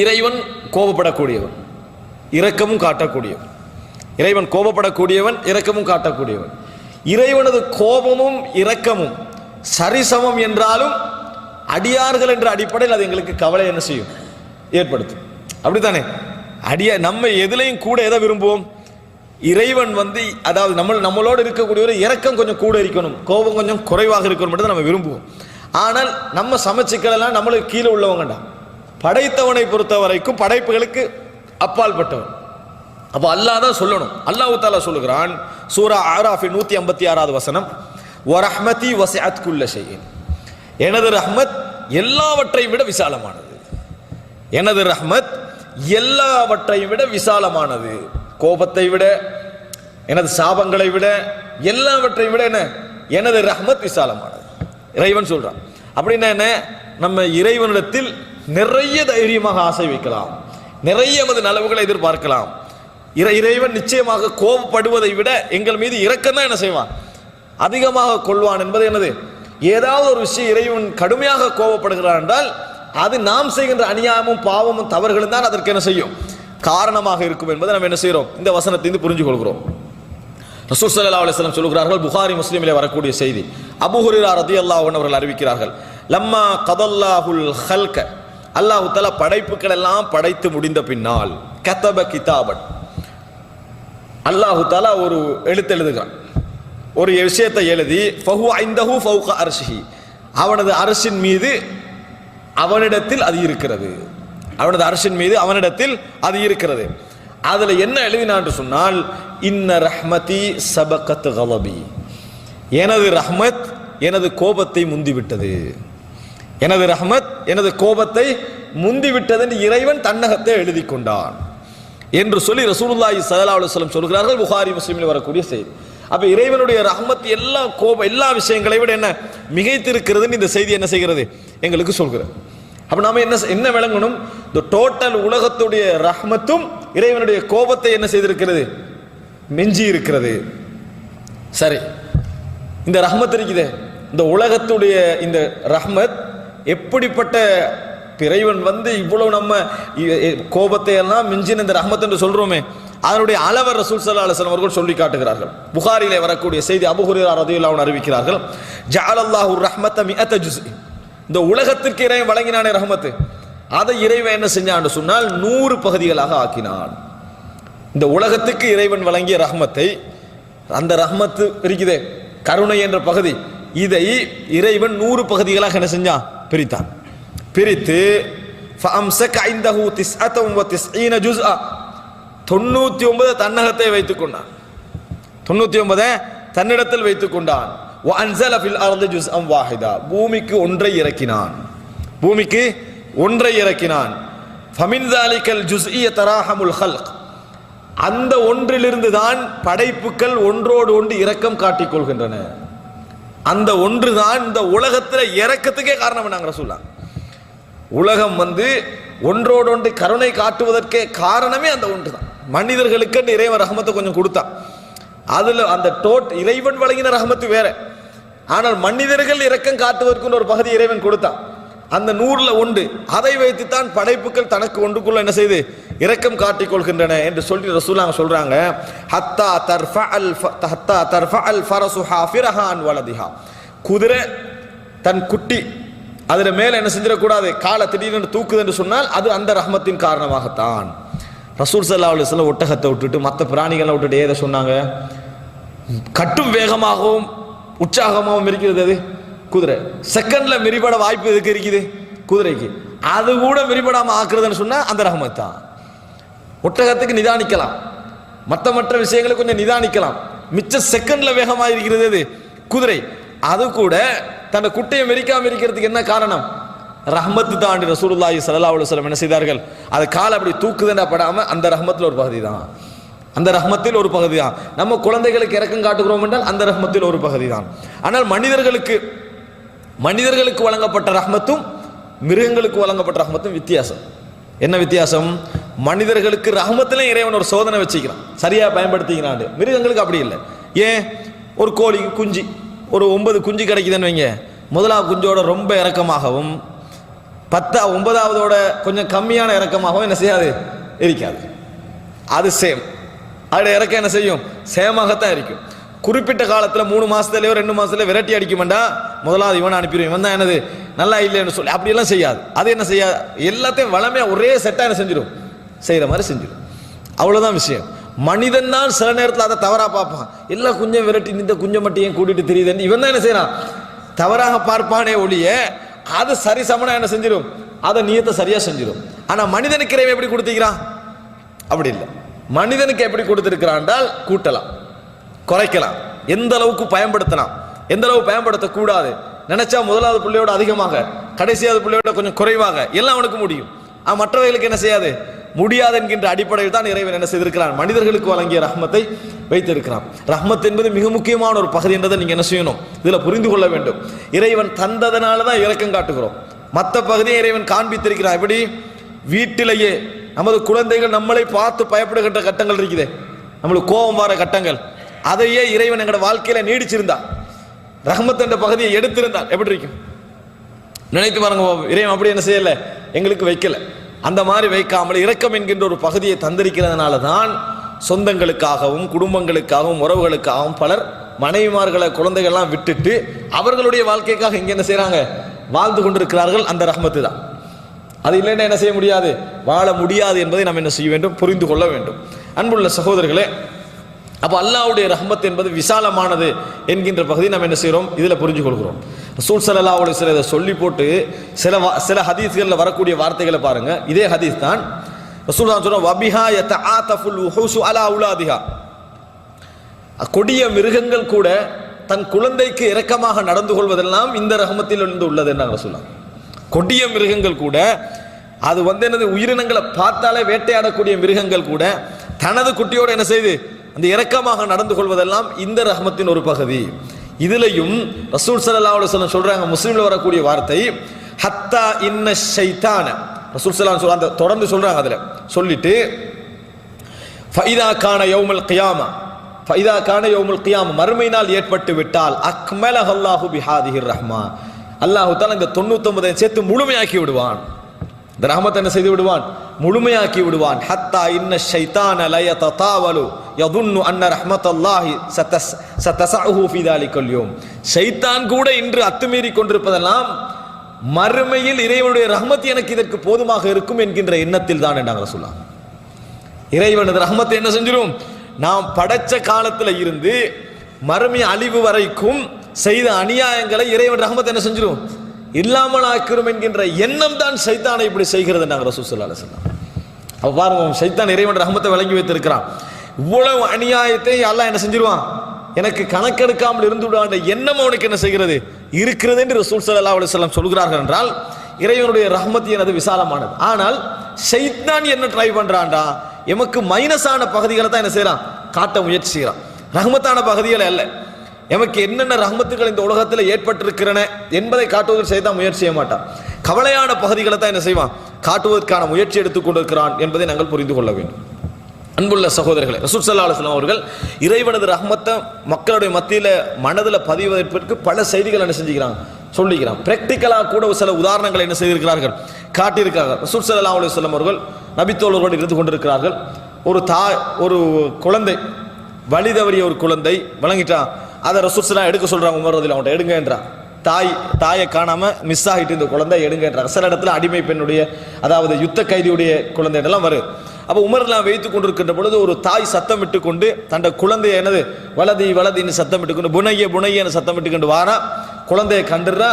இறைவன் கோபப்படக்கூடியவன். இரக்கமும் காட்டக்கூடியவன். இறைவன் கோபப்படக்கூடியவன் இரக்கமும் காட்டக்கூடியவன். இறைவனது கோபமும் இரக்கமும் சரிசமம் என்றாலும் அடியார்கள் என்ற அடிப்படையில் அது எங்களுக்கு கவலை என்ன செய்யும்? ஏற்படுத்தும். அப்படித்தானே? அடிய நம்ம எதுலையும் கூட எதை விரும்புவோம்? இறைவன் வந்து அதாவது நம்ம நம்மளோடு இருக்கக்கூடிய ஒரு இறக்கம் கொஞ்சம் கூட இருக்கணும். கோபம் கொஞ்சம் குறைவாக இருக்கணும் மட்டும் நம்ம விரும்புவோம். ஆனால் நம்ம சமைச்சிக்கலாம் நம்மளுக்கு கீழே உள்ளவங்கடா படைத்தவனை பொறுத்த வரைக்கும் படைப்புகளுக்கு அப்பால் பட்டவன் அப்போ அல்லாஹ் தான் சொல்லணும். அல்லாஹு தாலா சொல்லுகிறான் சூரா ஆராஃபி நூற்றி ஐம்பத்தி ஆறாவது வசனம் ஒரஹ்மதி வசிஅத் குல்ல ஷைஇன் எனது ரஹ்மத் எல்லாவற்றையும் விட விசாலமானது. எனது ரஹ்மத் எல்லாவற்றை விட விசாலமானது. கோபத்தை விட எனது சாபங்களை விட எல்லாவற்றையும் விட என்ன? எனது ரஹ்மத் விசாலமானது. இறைவன் சொல்றான். அப்படின்னா என்ன? நம்ம இறைவனிடத்தில் நிறைய தைரியமாக ஆசை வைக்கலாம். நிறைய நமது நலவுகளை எதிர்பார்க்கலாம். இறை இறைவன் நிச்சயமாக கோபப்படுவதை விட எங்கள் மீது இரக்கம் தான் என்ன செய்வான்? அதிகமாக கொள்வான் என்பது என்னது? ஏதாவது ஒரு விஷயம் இறைவன் கடுமையாக கோபப்படுகிறான் என்றால் அது நாம் செய்கின்ற அநியாயமும் பாவமும் தவறுகளும் தான் அதற்கு என்ன செய்யும்? காரணமாக இருக்கும் என்பதை நம்ம என்ன செய்கிறோம்? இந்த வசனத்திலிருந்து புரிஞ்சு கொள்கிறோம். ரசூல் சல்லா அலிஸ்லாம் சொல்கிறார்கள் புகாரி முஸ்லீமிலே வரக்கூடிய செய்தி. அபுஹுரிரா ரதி அல்லாஹன் அவர்கள் அறிவிக்கிறார்கள் லம்மா கதல்லாஹுல் ஹல்க அல்லாஹு தலா படைப்புகள் எல்லாம் படைத்து முடிந்த பின்னால் கத்தப கிதாபன். அல்லாஹு தஆலா ஒரு எழுத்து எழுதுகிறான். ஒரு விஷயத்தை எழுதி ஃபஹு ஐந்தஹு ஃபௌக அரசி அவனது அரசின் மீது அவனிடத்தில் அது இருக்கிறது. அவனது அரசின் மீது அவனிடத்தில் அது இருக்கிறது. அதில் என்ன எழுதினான் என்று சொன்னால் இன்ன ரஹ்மதி சபகத் கலபி. எனது ரஹ்மத் எனது கோபத்தை முந்திவிட்டது. எனது ரஹமத் எனது கோபத்தை முந்திவிட்டது என்று இறைவன் தன்னகத்தை எழுதி கொண்டான் என்று சொல்லி ரசூலுல்லாஹி ஸல்லல்லாஹு அலைஹி சொல்கிறார்கள் புகாரி முஸ்லீமில் வரக்கூடிய செய்தி. அப்போ இறைவனுடைய ரஹமத் எல்லா கோபம் எல்லா விஷயங்களை விட என்ன மிகைத்திருக்கிறதுன்னு இந்த செய்தி என்ன செய்கிறது? எங்களுக்கு சொல்கிறது. அப்போ நாம் என்ன என்ன விளங்கணும்? இந்த டோட்டல் உலகத்துடைய ரஹமத்தும் இறைவனுடைய கோபத்தை என்ன செய்திருக்கிறது? மிஞ்சி இருக்கிறது. சரி. இந்த ரஹமத் இருக்குது. இந்த உலகத்துடைய இந்த ரஹ்மத் எப்படிப்பட்ட இறைவன் வந்து இவ்வளவு நம்ம கோபத்தை எல்லாம் மிஞ்சின் இந்த ரஹமத் என்று சொல்றோமே அதனுடைய அளவர் ரசூல் சல்லா அலுவலம் அவர்கள் சொல்லி காட்டுகிறார்கள். புகாரிலே வரக்கூடிய செய்தி அபு ஹுரைரா ரதியுல்லாஹு அறிவிக்கிறார்கள் ஜாலல்லாஹு ரஹ்மத்த மிஅத ஜுஸ்இ. இந்த உலகத்திற்கு இறைவன் வழங்கினானே ரஹமத்து. அதை இறைவன் என்ன செஞ்சான்னு சொன்னால் நூறு பகுதிகளாக ஆக்கினான். இந்த உலகத்துக்கு இறைவன் வழங்கிய ரஹ்மத்தை அந்த ரஹ்மத்து இருக்குதே கருணை என்ற பகுதி. இதை இறைவன் நூறு பகுதிகளாக என்ன செஞ்சான்? பிரித்தான். பிரித்து தொண்ணூத்தி ஒன்பது தன்னகத்தை வைத்துக் கொண்டான். தொண்ணூத்தி ஒன்பதை தன்னிடத்தில் வைத்துக் கொண்டான். பூமிக்கு ஒன்றை இறக்கினான். பூமிக்கு ஒன்றை இறக்கினான். அந்த ஒன்றிலிருந்து தான் படைப்புகள் ஒன்றோடு ஒன்று இரக்கம் காட்டிக் கொள்கின்றன. அந்த ஒன்று தான் இந்த உலகத்துல இறக்கத்துக்கே காரணம் நாங்க சொல்லலாம் உலகம் வந்து ஒன்றோடு ஒன்று கருணை காட்டுவதற்கே காரணமே அந்த ஒன்று தான் மனிதர்களுக்கு இறைவன் ரகமத்தை கொஞ்சம் கொடுத்தான் அதில் அந்த டோட் இறைவன் வழங்கின ரகமத்து வேற. ஆனால் மனிதர்கள் இரக்கம் காட்டுவதற்குன்னு ஒரு பகுதி இறைவன் கொடுத்தான் அந்த நூறில் ஒன்று. அதை வைத்துத்தான் படைப்புகள் தனக்கு ஒன்றுக்குள்ள என்ன செய்து? இரக்கம் காட்டிக் கொள்கின்றன என்று சொல்லி ரசூலாங்க சொல்றாங்க. ஹத்தா தர்ஃபா அல் ஹத்தா தர்ஃபா அல் ஃபரசுஹா ஃபிரஹான் வலதிஹா. குதிரை தன் குட்டி அதில் மேலே என்ன செஞ்சிடக்கூடாது? காலை திடீர்னு தூக்குது என்று சொன்னால் அது அந்த ரஹமத்தின் காரணமாகத்தான். ரசூல் சல்லா அலுவலம் ஒட்டகத்தை விட்டுட்டு மற்ற பிராணிகளை விட்டுட்டு ஏதை சொன்னாங்க? கட்டும் வேகமாகவும் உற்சாகமாகவும் இருக்கிறது அது குதிரை. செகண்டில் மிரிபட வாய்ப்பு எதுக்கு இருக்குது? குதிரைக்கு. அது கூட மிரிபடாமல் ஆக்குறதுன்னு சொன்னால் அந்த ரஹமத் தான் ஒட்டகத்துக்கு நிதானிக்கலாம். மற்ற மற்ற விஷயங்களை கொஞ்சம் நிதானிக்கலாம். மிச்ச செகண்ட்ல வேகமாக இருக்கிறது அது குதிரை. அது கூட தன்னை குட்டையை மெரிக்காம இருக்கிறதுக்கு என்ன காரணம்? ரஹமத்து தாண்டி ரசூலுல்லாஹி சல்லா அலுவலம் என்ன செய்தார்கள்? அது காலை அப்படி தூக்குதுன்னா படாம அந்த ரஹமத்தில் ஒரு பகுதி தான். அந்த ரஹமத்தில் ஒரு பகுதி தான். நம்ம குழந்தைகளுக்கு இறக்கம் காட்டுகிறோம் என்றால் அந்த ரஹமத்தில் ஒரு பகுதி தான். ஆனால் மனிதர்களுக்கு மனிதர்களுக்கு வழங்கப்பட்ட ரஹமத்தும் மிருகங்களுக்கு வழங்கப்பட்ட ரஹமத்தும் வித்தியாசம். என்ன வித்தியாசம்? மனிதர்களுக்கு ரஹமத்திலே இறைவன் ஒரு சோதனை வச்சுக்கிறான். சரியாக பயன்படுத்திக்கிறான் மிருகங்களுக்கு அப்படி இல்லை. ஏன்? ஒரு கோழிக்கு குஞ்சு ஒரு ஒன்பது குஞ்சு கிடைக்குதுன்னு வைங்க. முதலாவது குஞ்சோட ரொம்ப இறக்கமாகவும் பத்தா ஒன்பதாவதோட கொஞ்சம் கம்மியான இறக்கமாகவும் என்ன செய்யாது? இருக்காது. அது சேம். அதோட இறக்கம் என்ன செய்யும்? சேமாகத்தான் இருக்கும். குறிப்பிட்ட காலத்தில் மூணு மாதத்துலையோ ரெண்டு மாதத்துலையோ விரட்டி அடிக்குமெண்டா முதலாவது இவனை அனுப்பிடுவோம் இவன் தான் என்னது? நல்லா இல்லைன்னு சொல்லி அப்படியெல்லாம் செய்யாது. அது என்ன செய்யாது? எல்லாத்தையும் வளமையாக ஒரே செட்டாக என்ன செஞ்சிடும் செய்கிற மாதிரி செஞ்சிடும் அவ்வளோதான் விஷயம். மனிதன் தான் சில நேரத்தில் அதை தவறாக பார்ப்பான். எல்லாம் குஞ்சம் விரட்டி இந்த குஞ்சம் மட்டும் ஏன் கூட்டிட்டு தெரியுதுன்னு இவன் தான் என்ன செய்யறான் தவறாக பார்ப்பானே ஒழிய அது சரி சமணம் என்ன செஞ்சிடும் அதை நீயத்தை சரியாக செஞ்சிடும் ஆனால் மனிதனுக்கு இறைவன் எப்படி கொடுத்துக்கிறான் அப்படி இல்லை. மனிதனுக்கு எப்படி கொடுத்துருக்கிறான்டால் கூட்டலாம் குறைக்கலாம் எந்த அளவுக்கு பயன்படுத்தலாம். எந்த அளவு பயன்படுத்தக்கூடாது நினைச்சா முதலாவது பிள்ளையோட அதிகமாக கடைசியாவது பிள்ளையோட கொஞ்சம் குறைவாக. எல்லாம் அவனுக்கு முடியும். மற்றவைகளுக்கு என்ன செய்யாது? முடியாது என்கின்ற அடிப்படையில் தான் இறைவன் என்ன செய்திருக்கிறான்? மனிதர்களுக்கு வழங்கிய ரஹ்மத்தை வைத்திருக்கிறான். ரஹ்மத் என்பது மிக முக்கியமான ஒரு பகுதி என்றதை நீங்கள் என்ன செய்யணும்? இதில் புரிந்து கொள்ள வேண்டும். இறைவன் தந்ததனால தான் இலக்கம் காட்டுகிறோம். மற்ற பகுதியை இறைவன் காண்பித்திருக்கிறான். எப்படி? வீட்டிலேயே நமது குழந்தைகள் நம்மளை பார்த்து பயப்படுகின்ற கட்டங்கள் இருக்குது. நம்மளுக்கு கோபம் வர கட்டங்கள். அதையே இறைவன் எங்களோட வாழ்க்கையில நீடிச்சிருந்தா. ரஹ்மத் என்ற பகுதியை எடுத்திருந்தான் எப்படி இருக்கும்? நினைத்து பாருங்க இறைவன் அப்படி என்ன செய்யல? எங்களுக்கு வைக்கல. அந்த மாதிரி வைக்காமல் இரக்கம் என்கின்ற ஒரு பகுதியை தந்திருக்கிறதுனால தான் சொந்தங்களுக்காகவும் குடும்பங்களுக்காகவும் உறவுகளுக்காகவும் பலர் மனைவிமார்களை குழந்தைகள்லாம் விட்டுட்டு அவர்களுடைய வாழ்க்கைக்காக இங்கே என்ன செய்கிறாங்க வாழ்ந்து கொண்டிருக்கிறார்கள் அந்த ரஹமத்து தான் அது இல்லைன்னா என்ன செய்ய முடியாது? வாழ முடியாது என்பதை நாம் என்ன செய்ய வேண்டும்? புரிந்து கொள்ள வேண்டும். அன்புள்ள சகோதரர்களே அப்போ அல்லாவுடைய ரஹ்மத் என்பது விசாலமானது என்கின்ற பகுதி நம்ம என்ன செய்கிறோம்? இதில் புரிஞ்சு கொள்கிறோம் ரசூல் ஸல்லல்லாஹு சில இதை சொல்லி போட்டு சில வா- சில ஹதீஸ்களில் வரக்கூடிய வார்த்தைகளை பாருங்க. இதே ஹதீஸ் தான் ரசூல் தான் சொல்றோம் வபிஹா யதஆதஃபுல் உஹூசு அலா உலாதிஹா. கொடிய மிருகங்கள் கூட தன் குழந்தைக்கு இரக்கமாக நடந்து கொள்வதெல்லாம் இந்த ரகமத்தில் இருந்து உள்ளது என்ன சொல்லலாம் கொடிய மிருகங்கள் கூட அது வந்து என்னது உயிரினங்களை பார்த்தாலே வேட்டையாடக்கூடிய மிருகங்கள் கூட தனது குட்டியோடு என்ன செய்து? அந்த இரக்கமாக நடந்து கொள்வதெல்லாம் இந்த ரஹமத்தின் ஒரு பகுதி. இதுலையும் ரசூல் சல்லா அலுவலம் சொல்றாங்க முஸ்லீம்ல வரக்கூடிய வார்த்தை ஹத்தா இன்ன ஷைத்தான. ரசூல் ஸல்லல்லாஹு அலைஹி அந்த தொடர்ந்து சொல்றாங்க அதுல. சொல்லிட்டு ஃபைதா கான யௌமல் கியாமா. ஃபைதா கான யௌமுல் கியாம. மறுமை நாள் ஏற்பட்டு விட்டால் அக்மல அல்லாஹு பிஹாதிஹிர் ரஹ்மா. அல்லாஹு தஆலா இந்த 99 சேர்த்து முழுமையாக்கி விடுவான். இந்த ரஹமத் என்ன செய்து விடுவான் முழுமையாக்கி விடுவான் ஹத்தா இன்ன ஷைத்தான லய ததாவலு யதுன்னு அன்ன ரஹமத் அல்லாஹி சத்தஸ் சத்தசாஹு தாலிகல் யௌம் ஷைத்தான் கூட இன்று அத்துமீறி கொண்டிருப்பதெல்லாம் மறுமையில் இறைவனுடைய ரஹமத் எனக்கு இதற்கு போதுமாக இருக்கும் என்கின்ற எண்ணத்தில் தான் என்றாங்க சொல்லலாம் இறைவனது ரஹமத்தை என்ன செஞ்சிடும் நாம் படைச்ச காலத்தில் இருந்து மறுமை அழிவு வரைக்கும் செய்த அநியாயங்களை இறைவன் ரஹமத் என்ன செஞ்சிடும் இல்லாமல் ஆக்கிறோம் என்கின்ற எண்ணம் தான் சைத்தானை இப்படி செய்கிறது நாங்கள் ரசூசல்லா சொன்னோம் அப்போ பாருங்க சைத்தான் இறைவன் ரகமத்தை வழங்கி வைத்திருக்கிறான். இவ்வளவு அநியாயத்தை எல்லாம் என்ன செஞ்சிருவான்? எனக்கு கணக்கெடுக்காமல் இருந்து விடுவான் எண்ணம் அவனுக்கு என்ன செய்கிறது? இருக்கிறது என்று ரசூல் சல்லா அலைஹி வஸல்லம் சொல்கிறார்கள் என்றால் இறைவனுடைய ரஹ்மத் எனது விசாலமானது. ஆனால் ஷைத்தான் என்ன ட்ரை பண்ணுறான்டா எமக்கு மைனஸான பகுதிகளை தான் என்ன செய்கிறான் காட்ட முயற்சி செய்கிறான் ரஹமத்தான பகுதிகள் அல்ல. எமக்கு என்னென்ன ரஹமத்துகள் இந்த உலகத்தில் ஏற்பட்டிருக்கிறன என்பதை காட்டுவதற்கு செய்தான் முயற்சி செய்ய மாட்டான். கவலையான பகுதிகளை தான் என்ன செய்வான்? காட்டுவதற்கான முயற்சி எடுத்துக் கொண்டிருக்கிறான் என்பதை நாங்கள் புரிந்து கொள்ள வேண்டும். அன்புள்ள சகோதரர்களே ரசூல் சல்லா அலுவலாம் அவர்கள் இறைவனது ரஹமத்தை மக்களுடைய மத்தியில் மனதில் பதிவதற்கு பல செய்திகள் என்ன செஞ்சுக்கிறாங்க? சொல்லிக்கிறான். பிராக்டிக்கலாக கூட சில உதாரணங்களை என்ன செய்திருக்கிறார்கள்? காட்டியிருக்கிறார்கள் ரசூல் சல்லா அலுவலம் அவர்கள் நபித்தோழர்களோடு இருந்து கொண்டிருக்கிறார்கள். ஒரு தாய் ஒரு குழந்தை வழி தவறிய ஒரு குழந்தை வழங்கிட்டான். அதை ரசூல் எடுக்க சொல்கிறாங்க உமர் ரதில் அவன்கிட்ட எடுங்கன்றான் தாய் தாயை காணாமல் மிஸ் ஆகிட்டு இந்த குழந்தை எடுங்கன்றாங்க சில இடத்துல அடிமை பெண்ணுடைய அதாவது யுத்த கைதியுடைய குழந்தைகளெல்லாம் வரும் அப்போ உமர்லாம் வைத்து கொண்டிருக்கின்ற பொழுது ஒரு தாய் சத்தமிட்டு கொண்டு தன்னை குழந்தைய எனது வலதி வலதின்னு சத்தமிட்டு கொண்டு புனைய புனையன்னு சத்தமிட்டு கொண்டு வாரா. குழந்தைய கண்டுறா.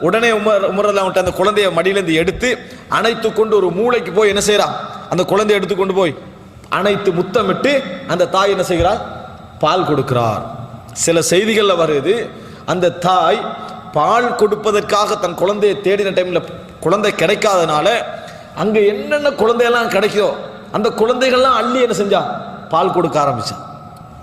உடனே உமர் உமரெல்லாம் அவன்கிட்ட அந்த குழந்தைய மடியிலேருந்து எடுத்து அணைத்து கொண்டு ஒரு மூளைக்கு போய் என்ன செய்கிறான் அந்த குழந்தைய எடுத்து கொண்டு போய் அனைத்து முத்தமிட்டு அந்த தாய் என்ன செய்கிறார் பால் கொடுக்கிறார். சில செய்திகளில் வருது அந்த தாய் பால் கொடுப்பதற்காக தன் குழந்தையை தேடின டைமில் குழந்தை கிடைக்காதனால அங்கே என்னென்ன குழந்தையெல்லாம் கிடைக்குதோ அந்த குழந்தைகள்லாம் அள்ளி என்ன செஞ்சா? பால் கொடுக்க ஆரம்பித்தான்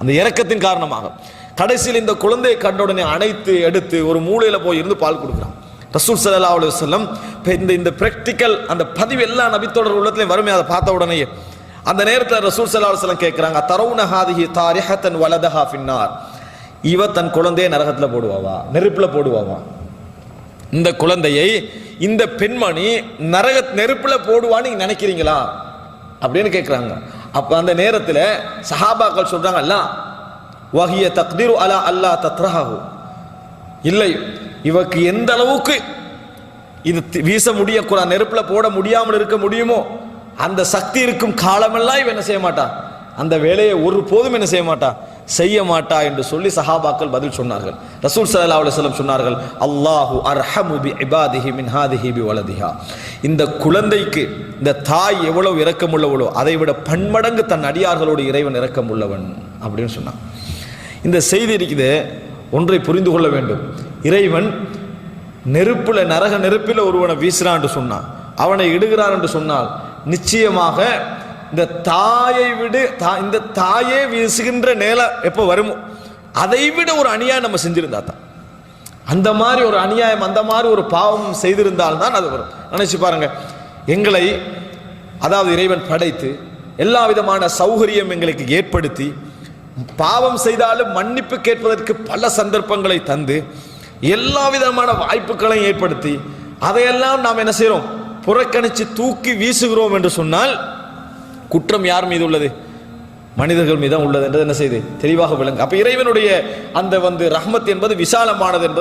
அந்த இறக்கத்தின் காரணமாக. கடைசியில் இந்த குழந்தையை கண்ட உடனே அணைத்து எடுத்து ஒரு மூளையில் போய் இருந்து பால் கொடுக்குறான். ரசூல் சல்லா அலைஹி வஸல்லம் இந்த இந்த ப்ராக்டிக்கல் அந்த பதிவு எல்லா நபித்தோடர் உள்ளத்துலையும் வறுமை அதை பார்த்த உடனேயே அந்த நேரத்தில் ரசூல் சல்லா அலைஹி கேட்குறாங்க தரவுன ஹாதிஹி தாரிஹத்தன் வலதஹா ஃபின்னார் இவ தன் குழந்தையை நரகத்தில் போடுவாவா? நெருப்பில் போடுவாவா? இந்த குழந்தையை இந்த பெண்மணி நரக நெருப்பில் போடுவான்னு நீங்க நினைக்கிறீங்களா? அப்படின்னு கேட்குறாங்க அப்போ அந்த நேரத்தில் சஹாபாக்கள் சொல்றாங்க அல்ல வஹிய தக்திரு அலா அல்லா தத்ரஹாஹு. இல்லை இவக்கு எந்த அளவுக்கு இது வீச முடியக்கூடாது நெருப்பில் போட முடியாமல் இருக்க முடியுமோ அந்த சக்தி இருக்கும் காலமெல்லாம் இவன் என்ன செய்ய மாட்டா? அந்த வேலையை ஒரு போதும் என்ன செய்ய மாட்டான் செய்ய மாட்டா என்று சொல்லி சஹாபாக்கள் பதில் சொன்னார்கள். ரசூல் ஸல்லல்லாஹு அலுவலம் சொன்னார்கள் அல்லாஹு அர்ஹமு பி இபாதிஹி மின் ஹாதிஹி பி வலதிஹா. இந்த குழந்தைக்கு இந்த தாய் எவ்வளவு இரக்கமுள்ளவளோ அதை விட பன்மடங்கு தன் அடியார்களோடு இறைவன் இரக்கமுள்ளவன் அப்படின்னு சொன்னான். இந்த செய்தி இருக்குது ஒன்றை புரிந்து கொள்ள வேண்டும். இறைவன் நெருப்பில் நரக நெருப்பில் ஒருவனை வீசுறான் என்று சொன்னான். அவனை இடுகிறான் என்று சொன்னால் நிச்சயமாக இந்த தாயை விடு தா- இந்த தாயே வீசுகின்ற நேரம் எப்போ வருமோ அதை விட ஒரு அநியாயம் நம்ம செஞ்சிருந்தா தான். அந்த மாதிரி ஒரு அநியாயம் அந்த மாதிரி ஒரு பாவம் செய்திருந்தால் தான் அது வரும். நினைச்சு பாருங்க எங்களை அதாவது இறைவன் படைத்து எல்லா விதமான சௌகரியம் எங்களுக்கு ஏற்படுத்தி பாவம் செய்தாலும் மன்னிப்பு கேட்பதற்கு பல சந்தர்ப்பங்களை தந்து எல்லா விதமான வாய்ப்புகளையும் ஏற்படுத்தி அதையெல்லாம் நாம் என்ன செய்கிறோம் புறக்கணித்து தூக்கி வீசுகிறோம் என்று சொன்னால் குற்றம் யார் மீது உள்ளது? மனிதர்கள் மீது தான் உள்ளது என்றது என்ன செய்து? தெளிவாக விளங்கு. அப்ப இறைவனுடைய அந்த வந்து ரஹ்மத் என்பது விசாலமானது என்பது